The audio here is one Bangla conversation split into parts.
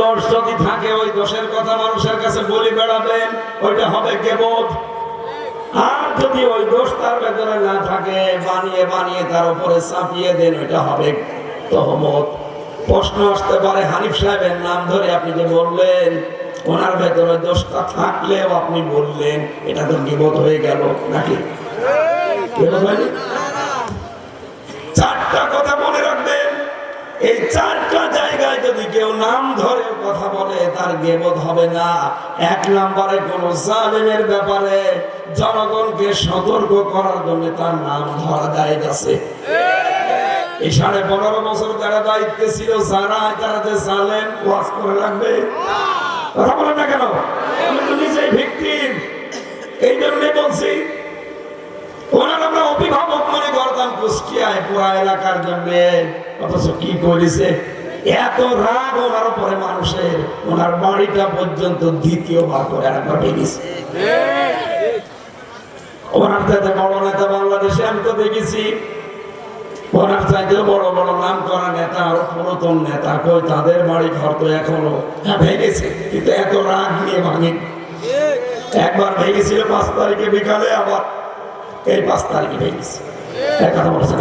দোষ যদি থাকে, ওই দোষের কথা মানুষের কাছে বলি বেড়াবেন, ওইটা হবে কেবল। আর যদি ওই দোষ তার ভেতরে না থাকে, বানিয়ে বানিয়ে তার উপরে চাপিয়ে দেন ওইটা হবে তহমত। প্রশ্ন আসতে পারে, হানিফ সাহেবের নাম ধরে আপনি যে বললেন, ওনার ভেতরে দোষটা থাকলেও আপনি বললেন, এটা তো বিপদ হয়ে গেল, নাকি? চারটা কথা মনে রাখবেন, এই যদি কেউ নাম ধরে কথা বলে, তার গেবত হবে না। এক নম্বরে কোন জালেমের ব্যাপারে জনগণকে সতর্ক করার জন্য তার নাম ধরা যায় গেছে বলছি অভিভাবক মনে করতাম কুষ্টিয়ায় পুরা এলাকার জন্য। অথচ কি করেছে? এত রাগ ওনার উপরে মানুষের। ওনার বাড়িটা পর্যন্ত দ্বিতীয়বার করে একবার ভেঙেছে। ওনার চাইতে বড় নেতা বাংলাদেশে আমি তো দেখেছি। ওনার চাইতে বড় বড় নাম করা নেতা আরও পুরাতন নেতা, কই তাদের বাড়ি ঘর তো এখনও ভেঙেছে। কিন্তু এত রাগ নিয়ে ভাঙেনি একবার ভেঙেছিল পাঁচ তারিখে বিকালে, আবার এই পাঁচ তারিখে ভেঙেছে। কথা বলেছে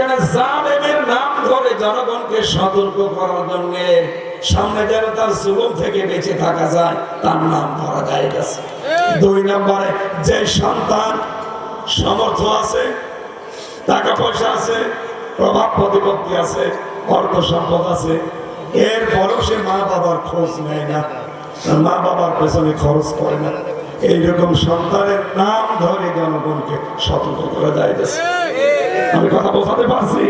জন্য জালেমের নাম ধরে জনগণকে সতর্ক করার জন্য সামনে যেন তার জুলুম থেকে বেঁচে থাকা যায়, তার নাম ধরা যায় গেছে। দুই নম্বরে, যে সন্তান সমর্থ আছে, টাকা পয়সা আছে, প্রভাব প্রতিপত্তি আছে, অর্থ সম্পদ আছে, এরপরও সে মা বাবার খোঁজ নেয় না। মা বাবার পেছনে খরচ করে না। এইরকম সন্তানের নাম ধরে জনগণকে সতর্ক করে দেয় গেছে। আমি কথা বোঝাতে পারছি?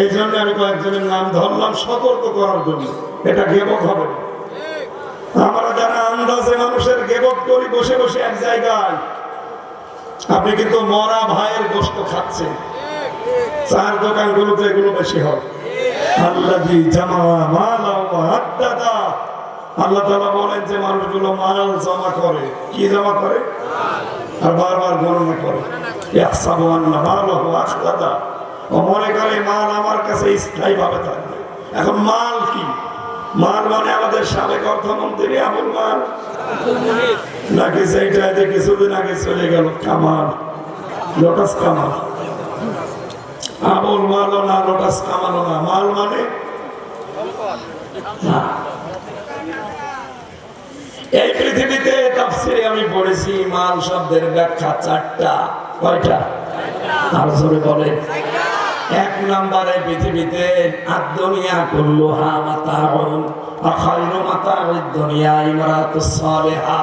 এই জন্য আমি কয়েকজনের নাম ধরলাম সতর্ক করার জন্য। এটা গেবক হবে। আমরা যারা আন্দাজে মানুষের গেবক করি, বসে বসে এক জায়গায়। আপনি কিন্তু মরা ভাইয়ের গোস্ত খাচ্ছেন। চার দোকানগুলোতে এগুলো বেশি হয়। আল্লাহ আল্লাহ বলেন যে, মানুষগুলো মাল জমা করে। কি জমা করে? আর বারবার গণনা করে ও মনে করে, মাল আমার কাছে স্থায়ী ভাবে থাকবে। এখন মাল কি? মাল মানে আমাদের সাবেক অর্থমন্ত্রী আবুল মাল। নাকি সেইটা যে কিছুদিন আগে চলে গেল, কামাল, লোটাস কামাল। আবুল মালও না, লোটাস কামালও না। মাল মানে? না। এই পৃথিবীতে তাফসিরে আমি পড়েছি মাল শব্দের ব্যাখ্যা চারটা। কয়টা? আর জোরে বলে এক নম্বরে পৃথিবীতে আদুনিয়া কুল্লু হা মাতাউন আখাইরু মাতাউদ দুনিয়া ইমরাতুস সালিহা।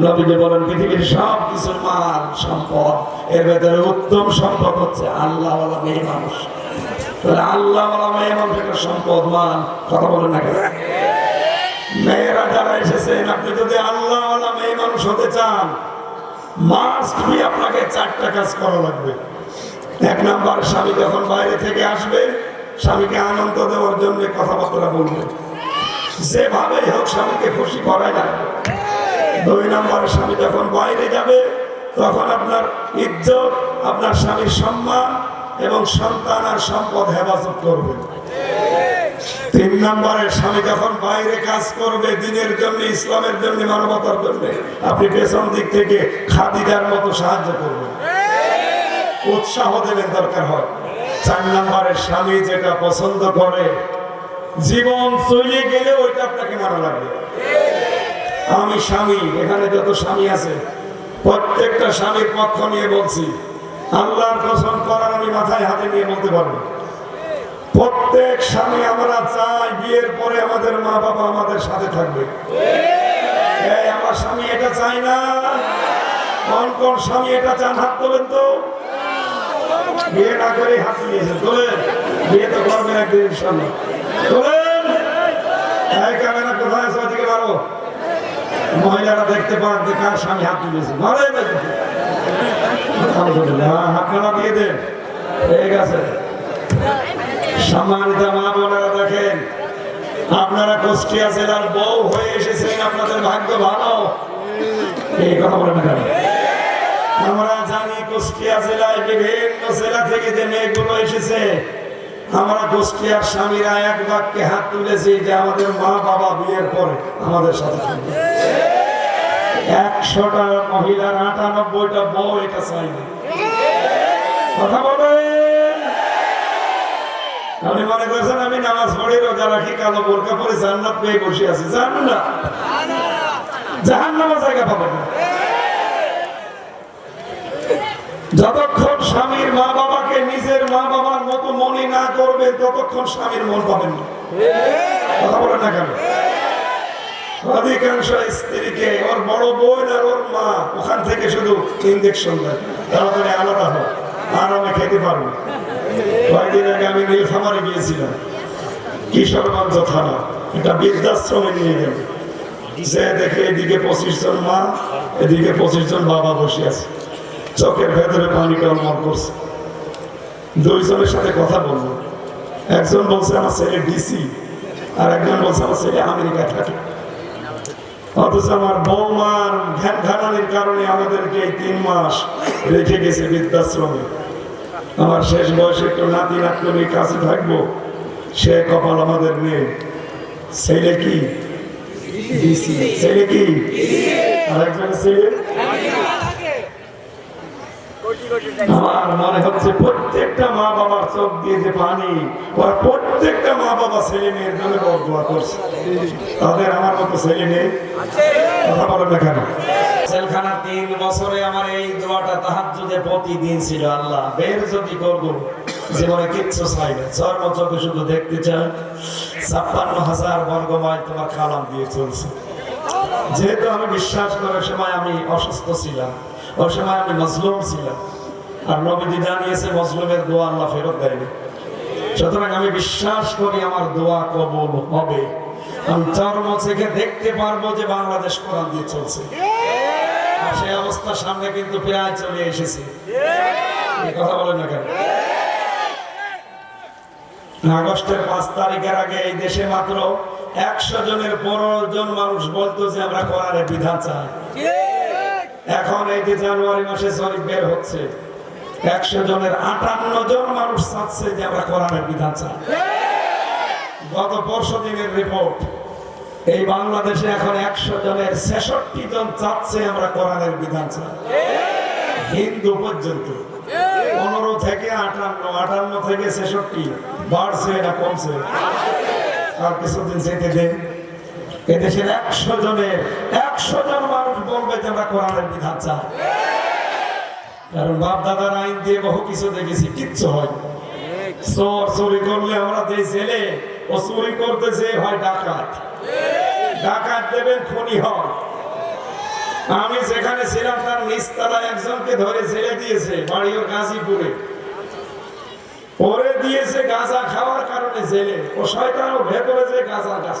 নবীজি বলেন, পৃথিবীর সব কিছু মাল, সম্পদ, এর ভেতরে উত্তম সম্পদ হচ্ছে আল্লাহ মেয়ে মানুষ। তাহলে আল্লাহ মেয়ে মানুষ একটা সম্পদ, মাল, কথা বলেন না কেন? এসেছেন আপনি যদি আল্লাহ মেয়ে মানুষ হতে চান আপনাকে চারটা কাজ করা লাগবে। এক নাম্বার, স্বামী যখন বাইরে থেকে আসবে, স্বামীকে আনন্দ দেওয়ার জন্য কথাবার্তা বলবে। যেভাবে হোক স্বামীকে খুশি করাই লাগবে দুই নাম্বার, স্বামী যখন বাইরে যাবে, তখন আপনার ইজ্জত, আপনার স্বামীর সম্মান এবং সন্তান আর সম্পদ হেফাজত করবে। তিন নম্বরে স্বামী যখন বাইরে কাজ করবে, দিনের জন্য, ইসলামের জন্য, মানবতার জন্য, আপনি পেছন দিক থেকে খাদিজার মতো সাহায্য করবেন। উৎসাহ দেবেন দরকার হয়। চার নম্বরে স্বামী যেটা পছন্দ করে, জীবন চলে গেলে ওইটা আপনাকে মানা লাগবে। আমি স্বামী, এখানে যত স্বামী আছে, প্রত্যেকটা স্বামীর পক্ষ নিয়ে বলছি, আল্লাহর কসম করার আমি মাথায় হাতে নিয়ে বলতে পারব। প্রত্যেক স্বামী আমরা চাই বিয়ের পরে আমাদের মা বাবা আমাদের সাথে থাকবে। আমার স্বামী এটা চাই না। কোন কোন স্বামী এটা চান, হাত তোলেন তো। বিয়ে না করে হাত তুলিয়েছে তোলেন। বিয়ে তো করবেন একদিন ইনশাল্লাহ তোলেন। ক্যামেরা কোথায় আছে? ওদিকে মারো। মহিলারা দেখতে পান যে কার স্বামী হাত তুলেছে। মারে আলহামদুলিল্লাহ। আপনারা দিয়ে দেন। ঠিক আছে। সম্মানিত মা বোনেরা দেখেন, আপনারা কুষ্টিয়া জেলার বউ হয়ে এসেছেন, আপনাদের ভাগ্য ভালো? এই কথা বলেন কেন? আমরা জানি কুষ্টিয়া জেলায় বিভিন্ন জেলা থেকে যে মেয়েগুলো এসেছে কুষ্টিয়ার স্বামীরা এক বাক্যে হাত তুলেছি যে আমাদের মা বাবা বিয়ের পরে আমাদের সাথে থাকবে। একশোটা মহিলার আটানব্বইটা বউ এটা চাই না কথা বলেন? আপনি মনে করছেন আমি নামাজ পড়ি রোজা রাখি, কালো বোরকা পরে জান্নাত পেয়ে বসে আছি? জান না? জাহান নামা জায়গা পাবেন না। যতক্ষণ স্বামীর মা বাবাকে নিজের মা বাবার মতো মনে না করবে, ততক্ষণ স্বামীর মন পাবেন না। কথা বলেন না কেন? অধিকাংশ স্ত্রীকে ওর বড় বোন আর ওর মা, ওখান থেকে শুধু ইঞ্জেকশন দেয়। তাড়াতাড়ি আলাদা হোক, আরামে খেতে পারবে। কয়েকদিন আগে আমি নীলফামারে গিয়েছিলাম। কিশোরগঞ্জ থানা। এটা বৃদ্ধাশ্রমে নিয়ে গেল। সে দেখে এদিকে পঁচিশ জন মা, এদিকে পঁচিশ জন বাবা বসে আছে। চোখের ভেতরে পানি টলমল করছে। দুইজনের সাথে কথা বলল। একজন বলছে, আমার ছেলে ডিসি আর একজন বলছে, আমার ছেলে আমেরিকা থাকে। অথচ আমার বৌমার ঘ্যান ঘানানির কারণে আমাদেরকে তিন মাস রেখে গেছে বৃদ্ধাশ্রমে। আমার শেষ বয়সে একটু নাতি নাতনির কাছে থাকব। সে কপাল আমাদের নেই। ছেলে কি? ছেলে কি? আর একজন ছেলে? প্রতিদিন ছিল, আল্লাহ, বের যদি করব, জীবনে কিচ্ছু চাই না। চর্ম চোখে শুধু দেখতে চাই। ছাপ্পান্ন হাজার বর্গ মাইল তোমার খালাম দিয়ে চলছে। যেহেতু আমি বিশ্বাস করার সময় আমি অসুস্থ ছিলাম ওই সময় আমি মজলুম ছিলাম আর মজলুমের দোয়া আল্লাহ ফেরত দেয়নি সুতরাং আমি বিশ্বাস করি আমার দোয়া কবুল হবে। আমি চর্ম থেকে দেখতে পারব যে বাংলাদেশ কোরআন দিয়ে চলছে। আর সেই অবস্থার সামনে কিন্তু প্রায় চলে এসেছে। কথা বলেন না কেন? আগস্টের পাঁচ তারিখের আগে এই দেশে মাত্র একশো জনের পনেরো জন মানুষ বলতো যে আমরা কোরআনের বিধান চাই। এখন এই যে জানুয়ারি মাসে জরিপ বের হচ্ছে, একশো জনের আটান্ন জন মানুষ চাচ্ছে যে আমরা কোরআনের বিধান চাই। গত পরশু দিনের রিপোর্ট এই বাংলাদেশে এখন একশো জনের ছেষট্টি জন চাচ্ছে আমরা কোরআনের বিধান চাই। হিন্দু পর্যন্ত, পনেরো থেকে আটান্ন আটান্ন থেকে ছেষট্টি, বাড়ছে না কমছে? আর কিছুদিন যেতে দেন। এদেশের একশো জনের একশো জন মানুষ বলবে যে আমরা কোরআনের বিধান চাই। কারণ বাপ দাদার আইন দিয়ে বহু কিছু দেখেছি, কিচ্ছু হয় চোর চুরি করলে আমরা দেই ছেলে ও চুরি করতেছে হয় ডাকাত। ডাকাত দেবেন খনি হয়। আমি যেখানে ছিলাম, তার নিচতলা একজনকে ধরে ছেড়ে দিয়েছে বাড়ি ওর গাজীপুরে। পরে দিয়েছে গাঁজা খাওয়ার কারণে জেলে। ও শয়তান ভেতরে যে গাঁজা গাছ।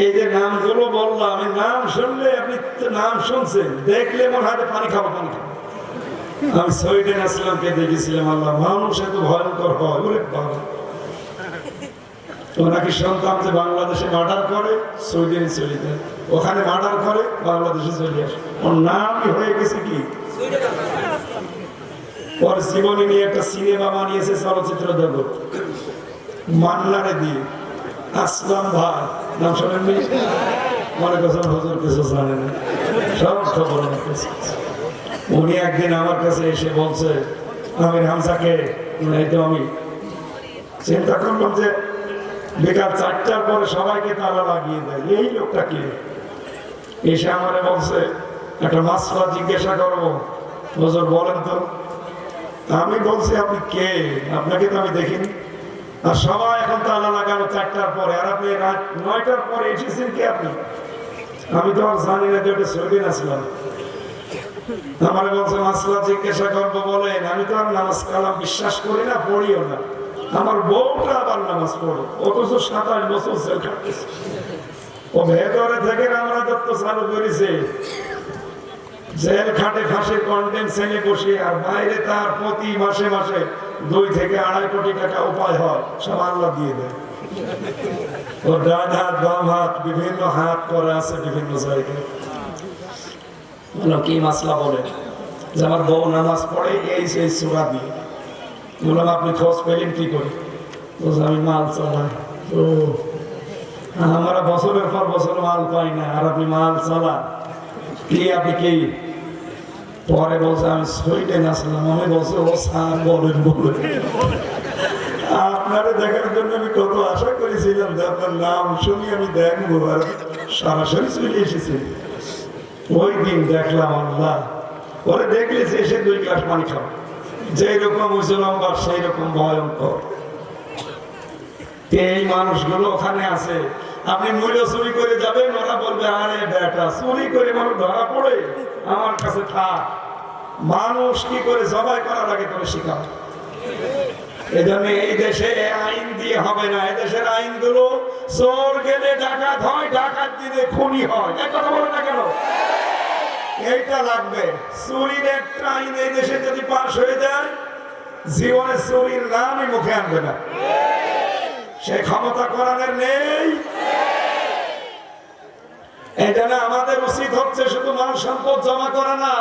এই যে নামগুলো বললাম আমি নাম শুনলে আপনি নাম শুনছেন, দেখলে মনে হয় পানি খাব পানি খাব। আমি সুইডেন আসলামকে দেখেছিলাম, আল্লাহ মানুষ এত ভয়ঙ্কর হয়, ওরে বাবা। ওনাকে শুনতাম যে বাংলাদেশে মার্ডার করে সুইডেনে চলে যায়। ওখানে মার্ডার করে, বাংলাদেশে চলে আসে। ওর নামই হয়ে গেছে কি? ওর জীবনী নিয়ে একটা সিনেমা বানিয়েছে চলচ্চিত্র জগৎ। মান্নারে দিয়ে। আসলাম ভাই। নাম শোনেননি? মনে করছেন হজুর কিছু জানে না। সব খবর। উনি একদিন আমার কাছে এসে বলছে, আমির হামসাকে এই তো আমি। চিন্তা করলাম যে বিকাল চারটার পরে সবাইকে তালা লাগিয়ে দেয়। এই লোকটা কে? এসে আমারে বলছে, একটা মাসলা জিজ্ঞাসা করব। হুজুর বলেন তো। আমি বলছি, আপনি কে? আপনাকে তো আমি দেখিনি। আর সবাই এখন তালা লাগানো চারটার পরে, আর আপনি রাত নয়টার পরে এসেছেন কি আপনি? আমি তো আর জানি না যে ওটা সৌদিন আসলাম আমার বলছে, মাসলা জিজ্ঞাসা করব বলেন। আমি তো আর নামাজ কালাম বিশ্বাস করি না, পড়িও না। আমার বউটা আবার নামাজ পড়ে, অথচ সাতাশ বছর ও ভেতরে থেকে আমরা দত্ত চালু করেছে। জেল খাটে ছেলে বসে আর বাইরে তার প্রতি মাসে মাসে দুই থেকে আড়াই কোটি টাকা উপায় হয়, সব আল্লাহ দিয়ে দেয়। ও ডান হাত, বাম হাত, বিভিন্ন হাত করা আছে বিভিন্ন জায়গায়। কি মাসলা বলে? যে আমার বউ নামাজ পড়ে, এই সেই সুরা দিয়ে। বললাম, আপনি খোঁজ পেলেন কি করে? বলছে, আমি মাল চালাই। ও, আমরা বছরের পর বছর মাল পাই না, আর আপনি মাল চালান কি আপনি কি? পরে বলছে, আমি সুইডেন আসলাম। আমি বলছে, ও স্যার, বলেন বলেন। আপনারা দেখার জন্য আমি কত আশা করেছিলাম যে আপনার নাম শুনি আমি দেখব, আর সরাসরি চলে এসেছি। ওই দিন দেখলাম আল্লাহ পরে দেখলে এসে দুই গ্লাস পানি খাও যেই রকম মুসলমান সেই রকম ভয়ঙ্কর এই মানুষগুলো ওখানে আছে। আপনি মূল্য চুরি করে যাবেন, ওরা বলবে, আরে বেটা, চুরি করে মানুষ ধরা পড়ে। আমার কাছে থাক। মানুষ কি করে জবাই করার আগে করে শিখাও এই জন্য এই দেশে আইন দিয়ে হবে না। এই দেশের আইনগুলো চোর গেলে ডাকাত হয়, ডাকাত দিলে খুনি হয়। এই কথা বলে না কেন? এইটা লাগবে। চুরির একটা আইন এই দেশে যদি পাশ হয়ে যায়, জীবনে চুরির নামই মুখে আনবে না। সে ক্ষমতা করানোর নেই। এই জন্য আমাদের উচিত হচ্ছে শুধু মাল সম্পদ জমা করা না।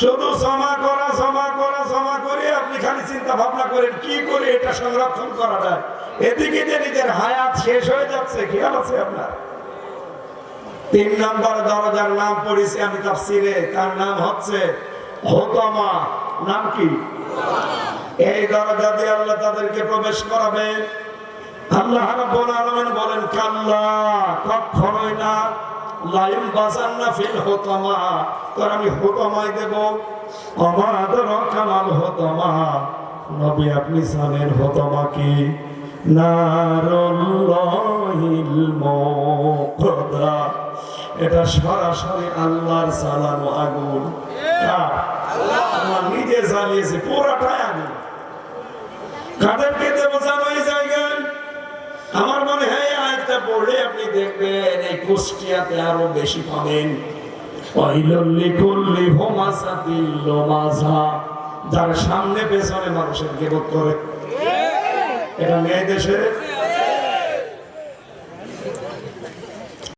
শুধু জমা করা জমা করা, জমা করে আপনি খালি চিন্তা ভাবনা করেন, কি করে এটা সংরক্ষণ করা যায়? এদিকে যে নিজের হায়াত শেষ হয়ে যাচ্ছে, খেয়াল আছে আপনার? তিন নম্বর দরজার নাম পড়েছি আমি তাফসিরে, তার নাম হচ্ছে হোতমা। নাম কি? এই দরজা দিয়ে আল্লাহ তাদেরকে প্রবেশ করাবে। আল্লাহ রাব্বুল আলামিন বলেন, কাল্লা কখনোই না লাইম বাজান্না ফিল হোতমা। তোর আমি হোতমাই দেব। আমাদের কামাল হোতমা। নবী, আপনি জানেন হোতমা কি? নারুল্লাহিল মুকদা এটা সরাসরি আল্লাহর চালানো আগুন। নিজে জ্বালিয়েছে, পুরাটাই আগুন। কাদেরকে দেব জানো এই জায়গায়? আমার মনে হয় আয়াতটা পড়লে আপনি দেখবেন এই কুষ্টিয়াতে আরও বেশি পাবেন। যার সামনে পেছনে মানুষের গিবত করে। এটা মেয়ে দেশে